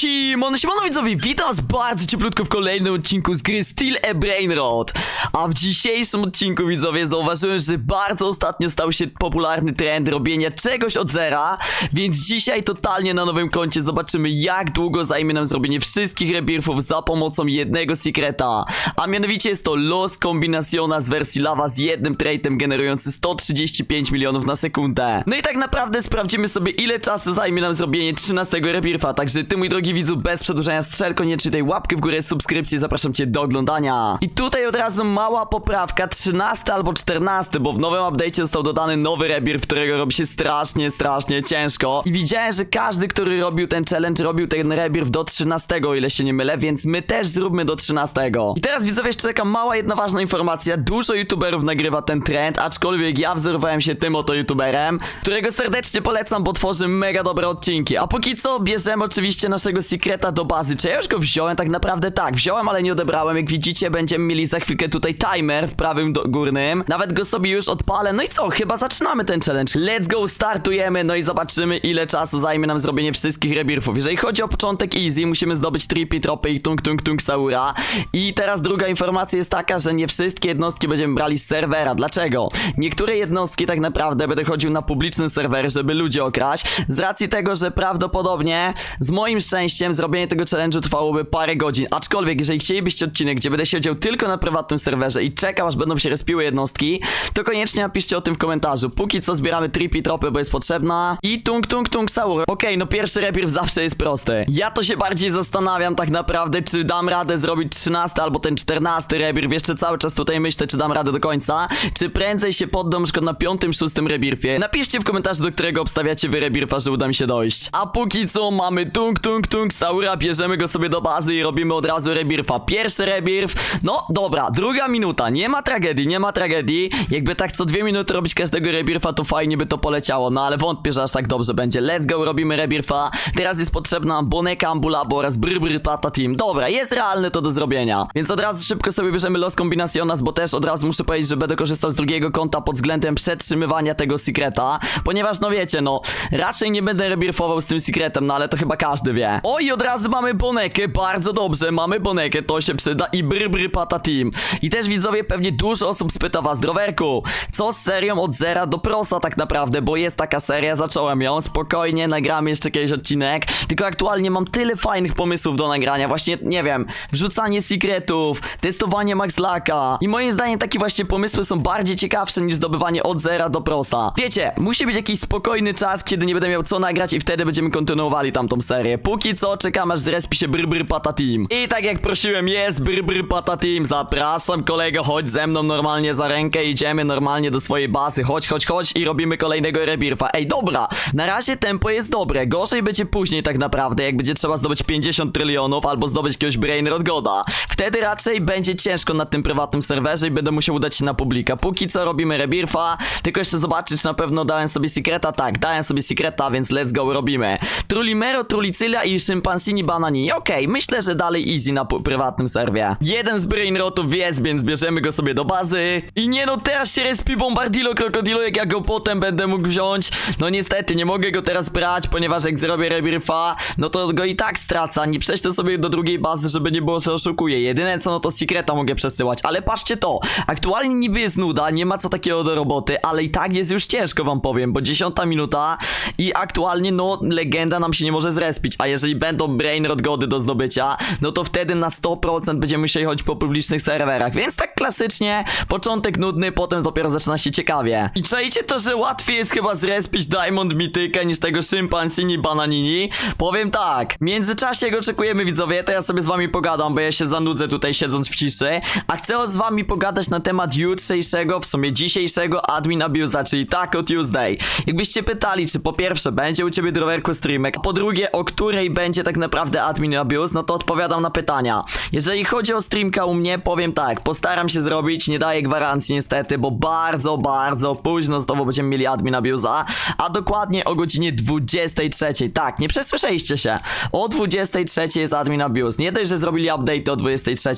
Siemano, siemano widzowie, witam was bardzo cieplutko w kolejnym odcinku z gry Steel a Brain Rot. A w dzisiejszym odcinku widzowie zauważyłem, że bardzo ostatnio stał się popularny trend robienia czegoś od zera, więc dzisiaj totalnie na nowym koncie zobaczymy jak długo zajmie nam zrobienie wszystkich rebirthów za pomocą jednego sekreta. A mianowicie jest to Los Combinaciona z wersji Lava z jednym trade'em generujący 135 milionów na sekundę. No i tak naprawdę sprawdzimy sobie ile czasu zajmie nam zrobienie 13 rebirfa, także ty mój drogi widzu bez przedłużania strzel koniecznie tej łapkę w górę, subskrypcji, zapraszam cię do oglądania. I tutaj od razu mała poprawka, 13 albo 14, bo w nowym update'cie został dodany nowy rebirth, którego robi się strasznie, strasznie ciężko. I widziałem, że każdy, który robił ten challenge, robił ten rebirth do 13, o ile się nie mylę, więc my też zróbmy do 13. I teraz widzowie jeszcze taka mała jedna ważna informacja, dużo youtuberów nagrywa ten trend, aczkolwiek ja wzorowałem się tym oto youtuberem, którego serdecznie polecam, bo tworzy mega dobre odcinki. A póki co bierzemy oczywiście naszego sekreta do bazy. Czy ja już go wziąłem? Tak naprawdę tak, wziąłem, ale nie odebrałem. Jak widzicie, będziemy mieli za chwilkę tutaj timer w prawym do górnym. Nawet go sobie już odpalę. No i co? Chyba zaczynamy ten challenge. Let's go, startujemy, no i zobaczymy ile czasu zajmie nam zrobienie wszystkich rebirthów. Jeżeli chodzi o początek easy, musimy zdobyć trippy, tropy i tung tung tung saura. I teraz druga informacja jest taka, że nie wszystkie jednostki będziemy brali z serwera. Dlaczego? Niektóre jednostki tak naprawdę będę chodził na publiczny serwer, żeby ludzie okraść. Z racji tego, że prawdopodobnie z moim szczęściem zrobienie tego challenge'u trwałoby parę godzin. Aczkolwiek, jeżeli chcielibyście odcinek, gdzie będę siedział tylko na prywatnym serwerze i czekał, aż będą się respiły jednostki, to koniecznie napiszcie o tym w komentarzu. Póki co zbieramy trippy tropy, bo jest potrzebna. I tung tung tung saur. Okej, no pierwszy rebirth zawsze jest prosty. Ja to się bardziej zastanawiam tak naprawdę, czy dam radę zrobić 13 albo ten 14 rebirth. Jeszcze cały czas tutaj myślę, czy dam radę do końca. Czy prędzej się poddam przykład na piątym, szóstym rebirthie. Napiszcie w komentarzu, do którego obstawiacie wy rebirtha, że uda mi się dojść. A póki co mamy tung tung tung saura, bierzemy go sobie do bazy i robimy od razu rebirtha. Pierwszy rebirth, no dobra, druga minuta, nie ma tragedii, nie ma tragedii. Jakby tak co dwie minuty robić każdego rebirtha, to fajnie by to poleciało, no ale wątpię, że aż tak dobrze będzie. Let's go, robimy rebirtha. Teraz jest potrzebna boneka ambulabo oraz brr tata team. Dobra, jest realne to do zrobienia. Więc od razu szybko sobie bierzemy los combinacionas, bo też od razu muszę powiedzieć, że będę korzystał z drugiego konta pod względem przetrzymywania tego sekreta, ponieważ no wiecie, no raczej nie będę rebirfował z tym sekretem, no ale to chyba każdy wie. O i od razu mamy bonekę, bardzo dobrze, mamy bonekę, to się przyda. I brr pata team. I też widzowie, pewnie dużo osób spyta was, drowerku, co z serią od zera do prosa tak naprawdę, bo jest taka seria, zacząłem ją, spokojnie, nagramy jeszcze kiedyś odcinek, tylko aktualnie mam tyle fajnych pomysłów do nagrania, właśnie, nie wiem, wrzucanie sekretów, testowanie Max Laka. I moim zdaniem takie właśnie pomysły są bardziej ciekawsze niż zdobywanie od zera do prosa. Wiecie, musi być jakiś spokojny czas, kiedy nie będę miał co nagrać i wtedy będziemy kontynuowali tamtą serię. Póki co czekam aż zrespi się Brr Brr Pata Team. I tak jak prosiłem, jest Brr Brr Pata Team. Zapraszam kolego, chodź ze mną normalnie za rękę, idziemy normalnie do swojej bazy. Chodź, chodź, chodź i robimy kolejnego rebirfa. Ej, dobra, na razie tempo jest dobre. Gorzej będzie później tak naprawdę, jak będzie trzeba zdobyć 50 trylionów albo zdobyć jakiegoś Brain Rot Goda. Wtedy raczej będzie ciężko na tym prywatnym serwerze i będę musiał udać się na publika. Póki co robimy rebirfa, tylko jeszcze zobaczyć, czy na pewno dałem sobie sekreta. Tak, dałem sobie sekreta, więc let's go, robimy. Trulimero, Trulicylia i Szympansini Bananini. Okej, myślę, że dalej easy na prywatnym serwie. Jeden z brainrotów jest, więc bierzemy go sobie do bazy. I nie no, teraz się respi Bombardilo Krokodilo, jak ja go potem będę mógł wziąć. No niestety, nie mogę go teraz brać, ponieważ jak zrobię rebirfa, no to go i tak stracę. Nie prześlę sobie do drugiej bazy, żeby nie było, że oszukuję. Jedyne co, no to sekreta mogę przesyłać. Ale patrzcie to, aktualnie niby jest nuda, nie ma co takiego do roboty, ale i tak jest już ciężko wam powiem, bo dziesiąta minuta i aktualnie no legenda nam się nie może zrespić, a jeżeli będą brain rot gody do zdobycia, no to wtedy na 100% będziemy musieli chodzić po publicznych serwerach, więc tak klasycznie, początek nudny, potem dopiero zaczyna się ciekawie. I czajcie to, że łatwiej jest chyba zrespić Diamond Mityka niż tego Szympansini Bananini? Powiem tak, w międzyczasie jak oczekujemy widzowie, to ja sobie z wami pogadam, bo ja się zanudzę tutaj siedząc w ciszy, a chcę z wami pogadać na temat jutrzejszego, w sumie dzisiejszego admin abuse'a, czyli Taco Tuesday. Jakbyście pytali, czy po pierwsze będzie u ciebie drowerku streamek, a po drugie o której będzie tak naprawdę admin abuse, no to odpowiadam na pytania. Jeżeli chodzi o streamka u mnie, powiem tak, postaram się zrobić, nie daję gwarancji niestety, bo bardzo, bardzo późno znowu będziemy mieli admin abuse'a, a dokładnie o godzinie 23. Tak, nie przesłyszeliście się. O 23 jest admin abuse. Nie dość, że zrobili update o 23,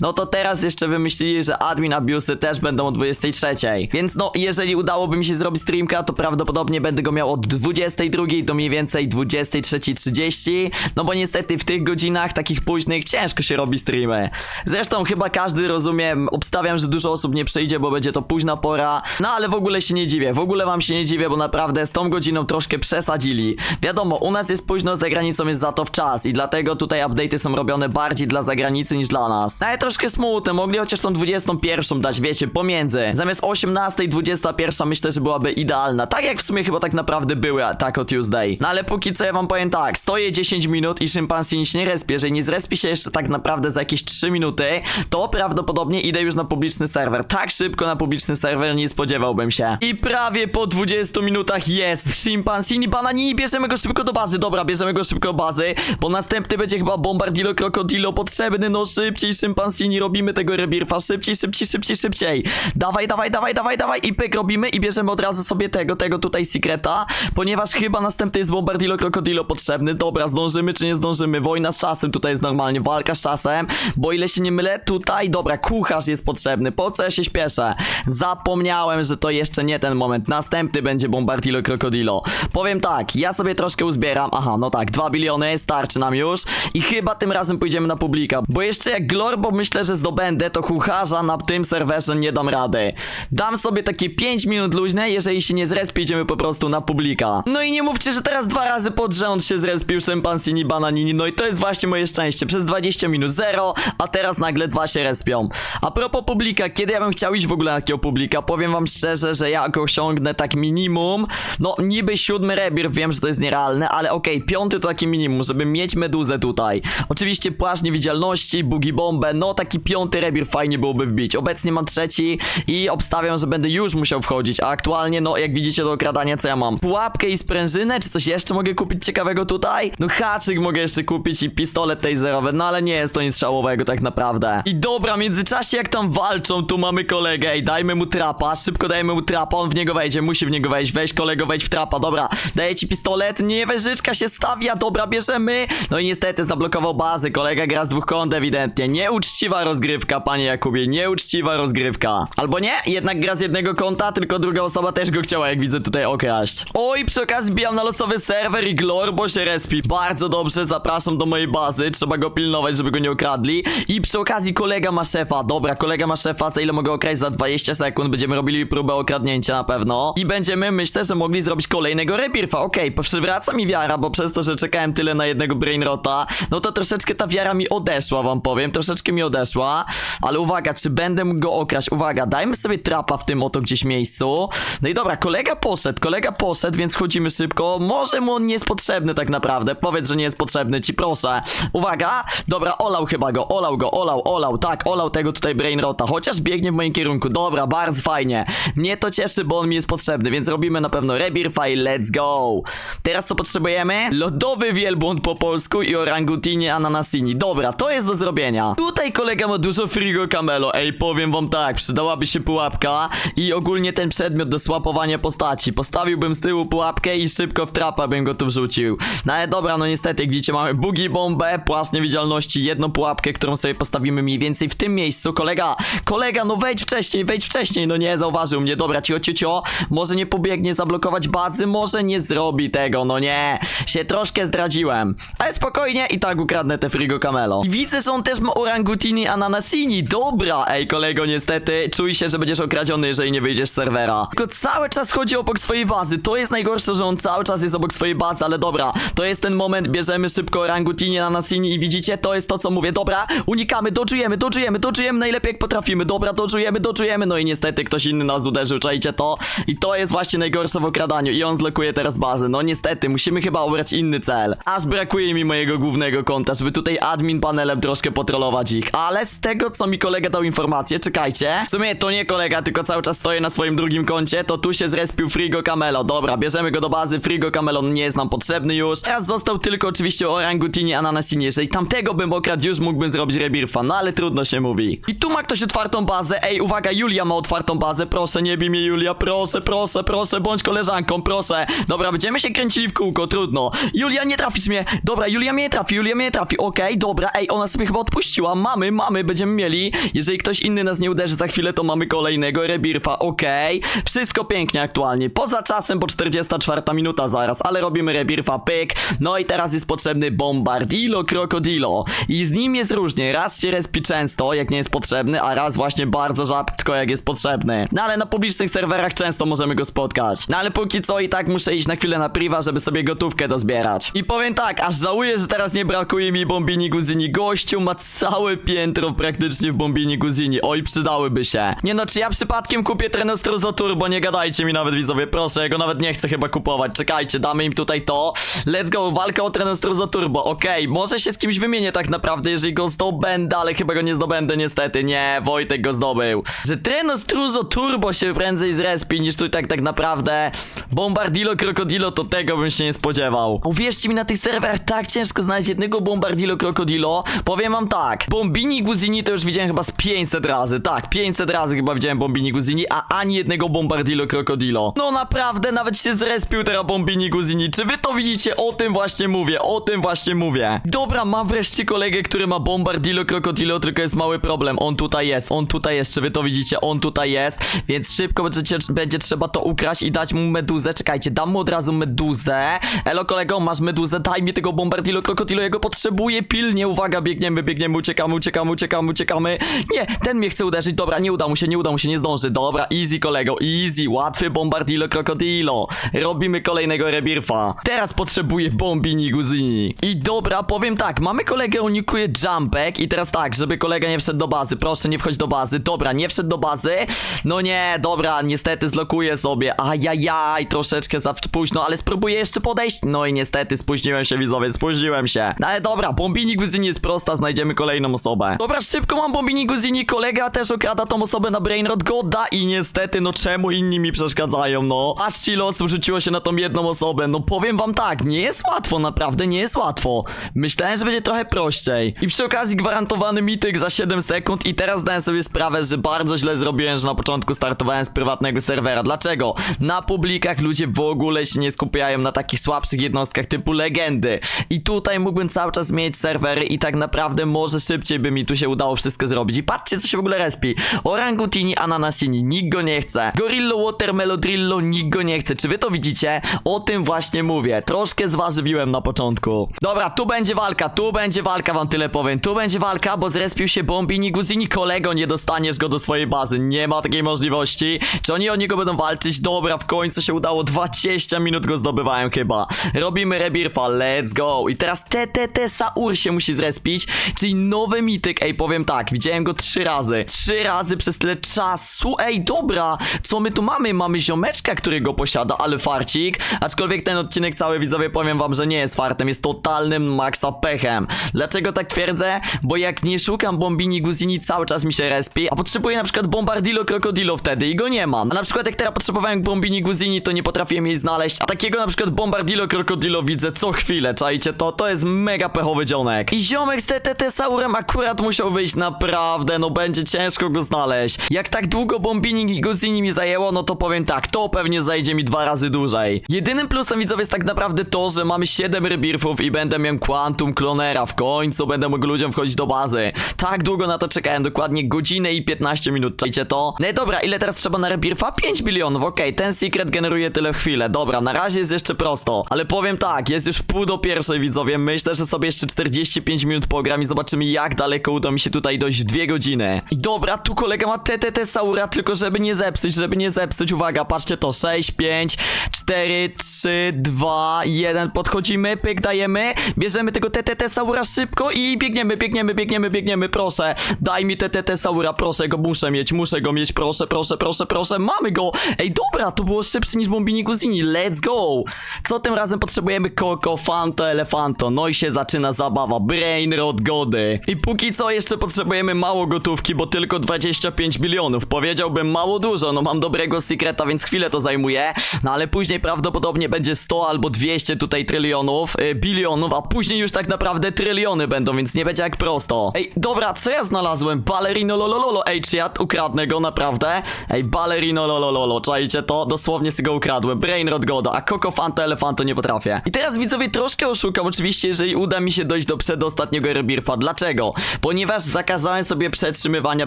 no to teraz jeszcze wymyślili, że admin abusy też będą o 23. Więc no, jeżeli udałoby mi się zrobić streamka, to prawdopodobnie będę go miał od 22 do mniej więcej 23.30 no bo niestety w tych godzinach takich późnych ciężko się robi streamy. Zresztą chyba każdy rozumie, obstawiam, że dużo osób nie przyjdzie, bo będzie to późna pora, no ale w ogóle się nie dziwię, w ogóle wam się nie dziwię, bo naprawdę z tą godziną troszkę przesadzili. Wiadomo, u nas jest późno, za granicą jest za to w czas i dlatego tutaj update'y są robione bardziej dla zagranicy niż dla nas. No ale troszkę smutne, mogli chociaż tą 21 dać, wiecie, pomiędzy. Zamiast 18 i 21 myślę, że byłaby idealna. Tak jak w sumie chyba tak naprawdę były Taco Tuesday. No ale póki co ja wam powiem tak, stoję 10 minut i szympansi się nie respie, jeżeli nie zrespi się jeszcze tak naprawdę za jakieś 3 minuty, to prawdopodobnie idę już na publiczny serwer. Tak szybko na publiczny serwer nie spodziewałbym się. I prawie po 20 minutach jest Schimpansini Bananini, bierzemy go szybko do bazy. Dobra, bierzemy go szybko do bazy, bo następny będzie chyba Bombardilo Krokodilo potrzebny, no szybciej Schimpansini, robimy tego rebirfa, szybciej, szybciej, szybciej, szybciej. Dawaj, dawaj, dawaj, dawaj, dawaj i pyk robimy i bierzemy od razu sobie tego, tego tutaj Secreta, ponieważ chyba następny jest Bombardilo Krokodilo potrzebny. Dobra, zdążymy czy nie zdążymy? Wojna z czasem tutaj jest normalnie, walka z czasem, bo ile się nie mylę, tutaj, dobra, kucharz jest potrzebny, po co ja się śpieszę? Zapomniałem, że to jeszcze nie ten moment, następny będzie Bombardilo Krokodilo. Powiem tak, ja sobie troszkę uzbieram, aha, no tak, 2 biliony, starczy nam już i chyba tym razem pójdziemy na publika, bo jeszcze jak Glorbo myślę, że zdobędę, to kucharza na tym serwerze nie dam rady. Dam sobie takie 5 minut luźne, jeżeli się nie zrespi, idziemy po prostu na publika. No i nie mówcie, że teraz dwa razy pod rząd się zrespił Szympansini Bananini, no i to jest właśnie moje szczęście, przez 20 minut 0, a teraz nagle dwa się respią. A propos publika, kiedy ja bym chciał iść w ogóle na takiego publika, powiem wam szczerze, że ja go osiągnę tak minimum, no niby siódmy rebir, wiem, że to jest nierealne, ale okej, piąty to taki minimum, żeby mieć meduzę tutaj. Oczywiście płaszcz niewidzialności, bugi bombę, no taki piąty rebir fajnie byłoby wbić. Obecnie mam trzeci i obstawiam, że będę już musiał wchodzić, a aktualnie, no jak widzicie do okradania, co ja mam? Pułapkę i sprężynę, czy coś jeszcze mogę kupić ciekawego tutaj? No haczyk mogę jeszcze kupić i pistolet taserowy, no ale nie jest to nic szałowego tak naprawdę. I dobra, w międzyczasie jak tam walczą, tu mamy kolegę, ej, dajmy mu trapa, szybko dajmy mu trapa, on w niego wejdzie, musi w niego wejść, weź kolego, wejdź w trapa, dobra, daję ci pistolet, nie, wieżyczka się stawia, dobra, bierzemy, no i niestety zablokował bazę, kolega gra z dwóch kąt ewidentnie, nieuczciwa rozgrywka, panie Jakubie, nieuczciwa rozgrywka. Albo nie, jednak gra z jednego konta, tylko druga osoba też go chciała, jak widzę tutaj okraść. Oj, przy okazji bijam na losowy serwer i Glorbo się respi, bardzo dobrze, zapraszam do mojej bazy, trzeba go pilnować, żeby go nie okradli i przy okazji kolega ma szefa, dobra, kolega ma szefa, za ile mogę okraść? Za 20 sekund, będziemy robili próbę okradnięcia na pewno. I będziemy, myślę, że mogli zrobić kolejnego rebirfa, okej, przywraca mi wiara, bo przez to, że czekałem tyle na jednego brainrota, no to troszeczkę ta wiara mi odeszła, wam powiem, troszeczkę mi odeszła, ale uwaga, czy będę mógł go okraść? Uwaga, dajmy sobie trapa w tym oto gdzieś miejscu, no i dobra, kolega poszedł, kolega poszedł, więc chodzimy szybko, może mu on nie jest potrzebny tak naprawdę, powiedz, że nie jest potrzebny, ci proszę, uwaga, dobra, olał chyba go, olał go, olał, olał, tak, olał tego tutaj brainrota, chociaż biegnie w moim kierunku, dobra, bardzo fajnie, mnie to cieszy, bo on mi jest potrzebny, więc robimy na pewno rebirfa i let's go, teraz co potrzebujemy? Lodowy wielbłąd po polsku i orangutini ananasini, dobra, to jest do zrobienia, tutaj kolega ma dużo frigo camelo, ej, powiem wam tak, przydałaby się pułapka i ogólnie ten przedmiot do słapowania postaci, postawiłbym z tyłu pułapkę i szybko w trapa bym go tu wrzucił, no ale dobra, no niestety, jak widzicie mamy bugi bombę, płaszcz niewidzialności, jedną pułapkę, którą sobie postawimy mniej więcej w tym miejscu, kolega, kolega, no wejdź wcześniej, wejdź wcześniej, no nie, zauważył mnie, dobra, cio, cio, cio, może nie pobiegnie zablokować bazy, może nie zrobi tego, no nie, się troszkę zdradziłem, ale spokojnie i tak ukradnę te frigo camelo. I widzę, że on też ma orangutini ananasini, dobra, ej kolego, niestety, czuj się, że będziesz okradziony, jeżeli nie wyjdziesz z serwera. Tylko cały czas chodzi obok swojej bazy, to jest najgorsze, że on cały czas jest obok swojej bazy, ale dobra, to jest ten moment, bierzemy szybko orangutini ananasini i widzicie, to jest to, co mówię, dobra, unikamy, dodżujemy, dodżujemy, dodżujemy najlepiej jak potrafimy, dobra, dodżujemy, dodżujemy, no i niestety ktoś inny nas uderzył, czajcie to. I to jest właśnie najgorsze w okradaniu. I on zlokuje teraz bazę, no niestety, musimy chyba obrać inny cel, aż brakuje mi mojego głównego konta, żeby tutaj admin panelem troszkę potrolować ich, ale z tego, co mi kolega dał informację, czekajcie, w sumie to nie kolega, tylko cały czas stoję na swoim drugim koncie, to tu się zrespił Frigo Camelo, dobra, bierzemy go do bazy, Frigo Camelo nie jest nam potrzebny już, teraz został tylko oczywiście orangutini ananasini, jeżeli tamtego bym okradł już mógłbym zrobić rebirfa, no ale trudno się mówi. I tu ma ktoś otwartą bazę, ej, uwaga, Julia ma otwartą bazę, proszę, nie bij mnie Julia, proszę, proszę, proszę, bądź koleżanką, proszę. Dobra, będziemy się kręcili w kółko, trudno. Julia, nie trafisz mnie, dobra, Julia mnie nie trafi, Julia mnie nie trafi, okej, dobra, ej, ona sobie chyba odpuściła, mamy, mamy, będziemy mieli, jeżeli ktoś inny nas nie uderzy za chwilę, to mamy kolejnego rebirfa, okej, wszystko pięknie aktualnie, poza czasem, bo 44 minuta zaraz, ale robimy rebirfa, pyk, no i teraz jest potrzebny Bombardilo Krokodilo. I z nim jest różnie, raz się respi często, jak nie jest potrzebny, a raz właśnie bardzo rzadko, jak jest potrzebny. No ale na publicznych serwerach często możemy go spotkać. No ale póki co i tak muszę iść na chwilę na priwa, żeby sobie gotówkę dozbierać. I powiem tak, aż żałuję, że teraz nie brakuje mi Bombini Guzini. Gościu ma całe piętro praktycznie w Bombini Guzini. Oj, przydałyby się. Nie no, czy ja przypadkiem kupię Trenostrozo Turbo? Nie gadajcie mi nawet widzowie, proszę, ja go nawet nie chcę chyba kupować. Czekajcie, damy im tutaj to. Let's go, walka o Trenostrozo Turbo. Okej, może się z kimś wymienię tak naprawdę, jeżeli go zdobędę, ale chyba go nie zdobędę niestety. Nie, Wojtek go zdobył. Że Trenostrozo Turbo się prędzej zrespi niż tu tak tak naprawdę Bombardilo Krokodilo, to tego bym się nie spodziewał. Uwierzcie mi, na tych serwerach tak ciężko znaleźć jednego Bombardilo Krokodilo. Powiem wam tak, Bombini Guzini to już widziałem chyba z 500 razy. Tak, 500 razy chyba widziałem Bombini Guzini, a ani jednego Bombardilo Krokodilo. No naprawdę, nawet się zrespił teraz Bombini Guzini. Czy wy to widzicie? O tym właśnie mówię, o tym właśnie mówię. Dobra, mam wreszcie kolegę, który ma Bombardilo Krokodilo, tylko jest mały problem. On tutaj jest, on tutaj jest, czy wy to widzicie? On tutaj jest, więc szybko będziecie, będzie trzeba to ukraść i dać mu meduzę. Czekajcie, dam mu od razu meduzę. Elo kolego, masz meduzę, daj mi tego Bombardilo Krokodilo, jego potrzebuję pilnie. Uwaga, biegniemy, biegniemy, uciekamy, uciekamy, uciekamy, uciekamy. Nie, ten mnie chce uderzyć, dobra, nie uda mu się, nie uda mu się, nie zdąży. Dobra, easy kolego, easy, łatwy Bombardilo Krokodilo. Robimy kolejnego rebirfa. Teraz potrzebuję Bombini Guzini. I dobra, powiem tak, mamy kolegę, unikuje jumpek i teraz tak, żeby kolega nie wszedł do bazy, proszę nie wchodź do bazy. Dobra, nie wszedł do bazy. No nie, dobra, niestety zlokuję sobie. Ajajaj, troszeczkę za późno, ale spróbuję jeszcze podejść. No i niestety spóźniłem się, widzowie, spóźniłem się. No ale dobra, Bombini Guzini jest prosta, znajdziemy kolejną osobę. Dobra, szybko mam Bombini Guzini, kolega też okrada tą osobę na Brainrot Goda i niestety, no czemu inni mi przeszkadzają, no. Aż ci losu rzuciło się na tą jedną osobę, no powiem wam tak, nie jest łatwo, naprawdę nie jest łatwo. Myślałem, że będzie trochę prościej. I przy okazji gwarantowany mityk za 7 sekund i teraz zdałem sobie sprawę, że bardzo źle zrobiłem, że na początku startowałem z prywatnego serwera. Dlaczego? Na publikach ludzie w ogóle się nie skupiają na takich słabszych jednostkach typu legendy. I tutaj mógłbym cały czas mieć serwery i tak naprawdę może szybciej by mi tu się udało wszystko zrobić. I patrzcie co się w ogóle respi. Orangutini, ananasini, nikt go nie chce. Gorillo, watermelodrillo, nikt go nie chce. Czy wy to widzicie? O tym właśnie mówię. Troszkę zważywiłem na początku. Dobra, tu będzie walka, tu będzie walka, wam tyle powiem. Tu będzie walka, bo zrespił się Bombini Guzini. Kolego, nie dostaniesz go do swojej bazy. Nie ma takiej możliwości. Czy oni o niego będą walczyć? Dobra, w końcu się udało. 20 minut go zdobywałem chyba. Robimy rebirfa, let's go. I teraz TTT Saur się musi zrespić, czyli nowy mityk. Ej, powiem tak, widziałem go trzy razy. Trzy razy przez tyle czasu. Ej, dobra, co my tu mamy? Mamy ziomeczka, który go posiada, ale farcik. Aczkolwiek ten odcinek cały, widzowie, powiem wam, że nie jest fartem, jest totalnym maksa pechem. Dlaczego tak twierdzę? Bo jak nie szukam Bombini Guzini, cały czas mi się respi, a potrzebuję na przykład Bombardilo Krokodilo wtedy i go nie mam. A na przykład jak teraz potrzebowałem Bombini Guzini, to nie potrafiłem jej znaleźć, a takiego na przykład Bombardilo Krokodilo widzę co chwilę, czajcie to? To jest mega pechowy dzionek. I ziomek z TTT Saurem akurat musiał wyjść naprawdę, no będzie ciężko go znaleźć. Jak tak długo Bombini Guzini mi zajęło, no to powiem tak, to pewnie zajdzie mi dwa razy dłużej. Jedynym plusem widzowie jest tak naprawdę to, że mamy 7 rebirfów i będę miał Quantum Clonera. W końcu będę mógł ludziom wchodzić do bazy. Tak długo na to czekałem, dokładnie godzinę i 15 minut. Czajcie to? No i dobra, ile teraz trzeba na rebirfa? 5 bilionów, okej, ten secret generuje tyle w chwilę. Dobra, na razie jest jeszcze prosto. Ale powiem tak, jest już pół do pierwszej widzowie. Myślę, że sobie jeszcze 45 minut pogram i zobaczymy jak daleko uda mi się tutaj dojść w 2 godziny. I dobra, tu kolega ma TTT Saura, tylko żeby nie zepsuć, żeby nie zepsuć. Uwaga, patrzcie to, 6, 5, 4, 3, 2, 1. Podchodzimy, pyk, dajemy. Bierzemy tego TTT Saura szybko i biegniemy, biegniemy, biegniemy, biegniemy, proszę. Daj mi TTT Saura, proszę, go muszę mieć, muszę go mieć, proszę, proszę, proszę, proszę. Mamy go. Ej, dobra, to było szybsze niż Bombini Guzini. Let's go. Co tym razem potrzebujemy? Koko, Fanto, Elefanto. No i się zaczyna zabawa. Brain Rot Gody. I póki co jeszcze potrzebujemy mało gotówki, bo tylko 25 bilionów. Powiedziałbym mało dużo, no mam dobrego sekreta, więc chwilę to zajmuje. No ale później prawdopodobnie będzie 100 albo 200 tutaj trylionów, y, bilionów, a później już tak naprawdę tryliony będą, więc nie będzie jak prosto. Ej, dobra, co ja znalazłem? Ballerino lolololo. Ej, czy ja ukradnę go naprawdę? Ej, ballerino lolololo. Czajcie to? Dosłownie sobie go ukradłem. Brain Rot Goda, a Coco Fanta Elefanto nie potrafię. I teraz widzowie troszkę oszukam, oczywiście, jeżeli uda mi się dojść do przedostatniego rebirfa. Dlaczego? Ponieważ zakazałem sobie przetrzymywania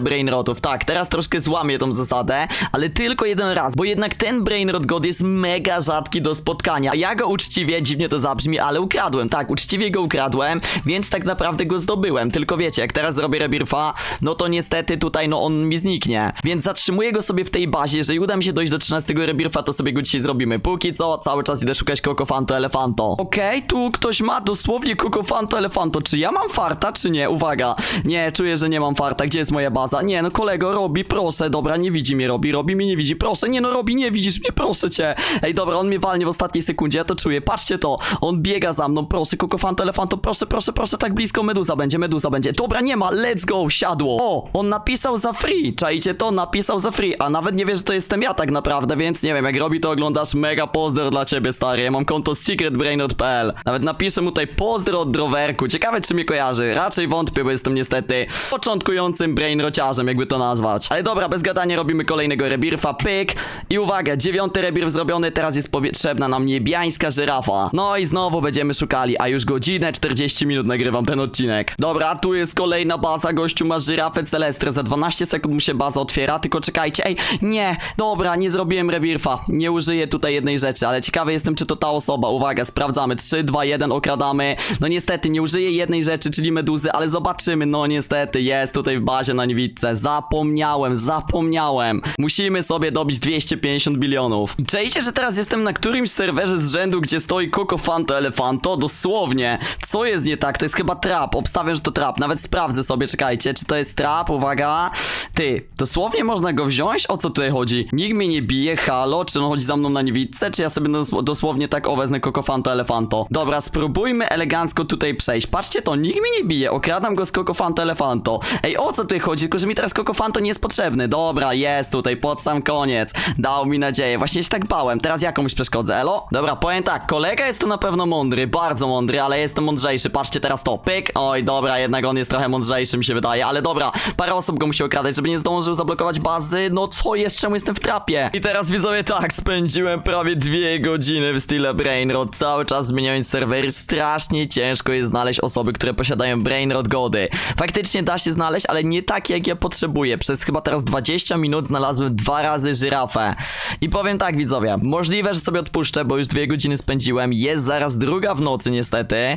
brainrotów. Tak, teraz troszkę złamię tą zasadę, ale tylko jeden raz, bo jednak ten brainrot god jest mega rzadki do spotkania. A ja go uczciwie, dziwnie to zabrzmi, ale ukradłem, tak, uczciwie go ukradłem, więc tak naprawdę go zdobyłem. Tylko wiecie, jak teraz zrobię rebirfa, no to niestety tutaj, no on mi zniknie. Więc zatrzymuję go sobie w tej bazie, jeżeli uda mi się dojść do 13 rebirfa, to sobie go dzisiaj zrobimy. Póki co, cały czas idę szukać Kokofanto Elefanto. Okej, tu ktoś ma dosłownie Kokofanto Elefanto. Czy ja mam farta, czy nie? Uwaga. Nie, czuję, że nie mam farta. Gdzie jest moja baza? Nie, no kolego, Robi, proszę. Dobra, nie widzi mnie Robi. Robi mnie nie widzi. Proszę, nie no Robi, nie widzisz mnie, proszę cię. Ej, dobra, on mnie walnie w ostatniej sekundzie, ja to czuję. Patrzcie to. On biega za mną, proszę, Kokofanto Elefanto, proszę, proszę, proszę, tak blisko Meduza będzie, Meduza będzie. Dobra, nie ma, let's go, siadło. O, on napisał za free. Czajcie to? Napisał za free, a nawet nie wie, że to jestem ja tak naprawdę, więc nie wiem, jak Robi to oglądasz, mega pozdro dla ciebie, stary. Ja mam konto secretbrainrot.pl. Nawet napiszę mu tutaj pozdro od drowerku. Ciekawe, czy mnie kojarzy. Raczej wątpię, bo jestem niestety początkującym brainrociarzem, jakby to nazwać. Ale dobra, bez gadania robimy kolejnego rebirfa, pyk. I uwaga, dziewiąty rebirf zrobiony, teraz jest potrzebna nam niebiańska żyrafa. No i znowu będziemy szukali, a już godzinę 40 minut nagrywam ten odcinek. Dobra, tu jest kolejna baza, gościu ma żyrafę Celestrę, za 12 sekund mu się baza otwiera, tylko czekajcie, ej, nie, dobra, nie zrobiłem rebirfa, nie użyję tutaj jednej rzeczy, ale ciekawy jestem, czy to ta osoba, uwaga, sprawdzamy, 3, 2, 1, okradamy, no niestety, nie użyję jednej rzeczy, czyli meduzy, ale zobaczymy, no niestety, jest tutaj w bazie na niewidce, zapomniałem, zapomniałem, musimy sobie dobić 250 bilionów. Czajcie, że teraz jestem na którymś serwerze z rzędu, gdzie stoi Coco Fanto Elefanto, dosłownie, co jest nie tak, to jest chyba trap, obstawiam, że to trap, nawet sprawdzę sobie, czekajcie, czy to jest trap, uwaga, ty, dosłownie można go wziąć, o co tutaj chodzi? Nikt mnie nie bije, halo, czy on chodzi za mną na niewidce, czy ja sobie dos- dosłownie tak o wezmę Coco Fanto Elefanto. Dobra, spróbujmy elegancko tutaj przejść, patrzcie to, nikt mnie nie bije, okradam go z Coco Fanto Elefanto. Ej, o co tutaj chodzi? Tylko, że mi teraz Coco Fanto nie jest potrzebny, dobra, jest tutaj, pod sam koniec, dał mi nadzieję, właśnie się tak bałem, teraz ja komuś przeszkodzę, elo? Dobra, powiem tak, kolega jest tu na pewno mądry, bardzo mądry, ale jestem mądrzejszy, patrzcie teraz to, pyk, oj, dobra, jednak on jest trochę mądrzejszy, mi się wydaje, ale dobra, parę osób go musi okradać, żeby nie zdążył zablokować bazy, no co jest, czemu jestem w trapie? I teraz widzowie, tak, spędziłem prawie dwie godziny w stile Brainrot, cały czas zmieniając serwery, strasznie ciężko jest znaleźć osoby, które posiadają Brainrot gody. Faktycznie da się znaleźć, ale nie tak jak ja potrzebuję, przez chyba teraz 20 minut znalazłem dwa razy żyrafę. I powiem tak, widzowie, możliwe, że sobie odpuszczę, bo już dwie godziny spędziłem, jest zaraz druga w nocy niestety.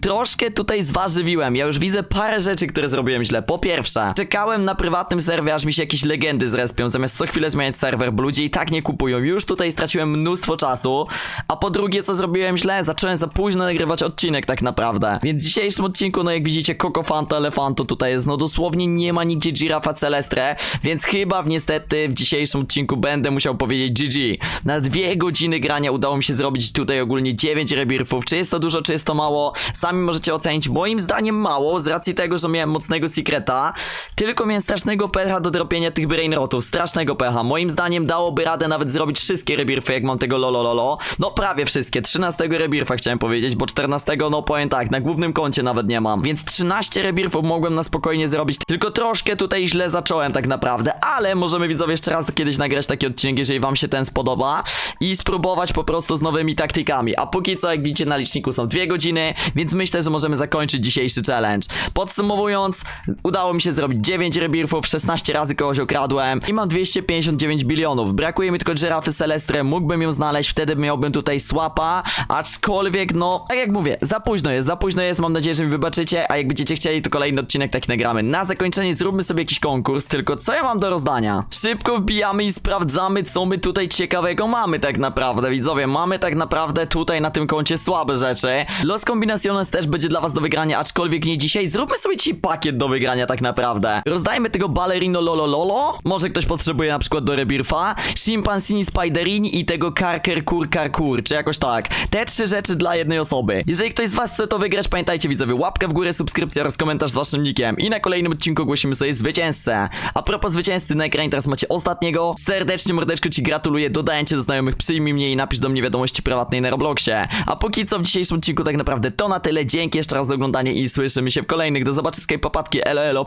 Troszkę tutaj zważywiłem, ja już widzę parę rzeczy, które zrobiłem źle. Po pierwsze, czekałem na prywatnym serwie, aż mi się jakieś legendy zrespią, zamiast co chwilę zmieniać serwer, bo ludzie i tak nie kupują. Już tutaj straciłem mnóstwo czasu. A po drugie, co zrobiłem źle? Zacząłem za późno nagrywać odcinek tak naprawdę. Więc w dzisiejszym odcinku, no jak widzicie, Coco Fanto Elefanto tutaj jest, no dosłownie nie ma nigdzie Girafa Celestre, więc chyba niestety w dzisiejszym odcinku będę musiał powiedzieć GG. Na dwie godziny grania udało mi się zrobić tutaj ogólnie 9 rebirfów. Czy jest to dużo, czy jest to mało? Sami możecie ocenić. Moim zdaniem mało, z racji tego, że miałem mocnego secreta. Tylko miałem strasznego pecha do dropienia tych brainrotów. Strasznego pecha. Moim zdaniem dałoby radę nawet zrobić wszystkie rebirfy, jak mam tego lolololo. No prawie wszystkie. 13 rebirfa chciałem powiedzieć, bo 14 no powiem tak, na głównym koncie nawet nie mam. Więc 13 rebirfów mogłem na spokojnie zrobić. Tylko troszkę tutaj źle zacząłem tak naprawdę, ale możemy widzowie jeszcze raz kiedyś nagrać taki odcinek, jeżeli wam się ten spodoba i spróbować po prostu z nowymi taktykami. A póki co, jak widzicie na liczniku są dwie godziny, więc myślę, że możemy zakończyć dzisiejszy challenge. Podsumowując, udało mi się zrobić 9 rebirfów, 16 razy kogoś okradłem i mam 259 bilionów. Brakuje mi tylko żyrafy Celestre, mógłbym ją znaleźć, wtedy miałbym tutaj słapa, aczkolwiek no, tak jak mówię, za późno jest, za późno jest, mam nadzieję, że mi wybaczycie, a jak będziecie chcieli, to kolejny odcinek taki nagramy. Na zakończenie zróbmy sobie jakiś konkurs, tylko co ja mam do rozdania? Szybko wbijamy i sprawdzamy, co my tutaj ciekawego mamy tak naprawdę, widzowie, mamy tak naprawdę tutaj na tym koncie słabe rzeczy. Los Combinaciones też będzie dla was do wygrania, aczkolwiek nie dzisiaj. Zróbmy sobie dzisiaj pakiet do wygrania tak naprawdę. Rozdajmy tego ballerino lolo lolo. Może ktoś potrzebuje na przykład do rebirfa. Chimpansini spiderini i tego karker kur karkur, czy jakoś tak. Te trzy rzeczy dla jednej osoby. Jeżeli ktoś z was chce to wygrać, pamiętajcie widzowie, łapkę w górę, subskrypcja oraz komentarz z waszym nickiem. I na kolejnym odcinku ogłosimy sobie zwycięzcę. A propos zwycięzcy, na ekranie teraz macie ostatniego. Serdecznie mordeczko ci gratuluję, dodaję cię do znajomych, przyjmij mnie i napisz do mnie wiadomości prywatnej na Robloxie. A póki co w dzisiejszym odcinku tak naprawdę to na tyle. Dzięki jeszcze raz za oglądanie i słyszymy się w kolejnych. Do zobaczenia, papatki, elo elo!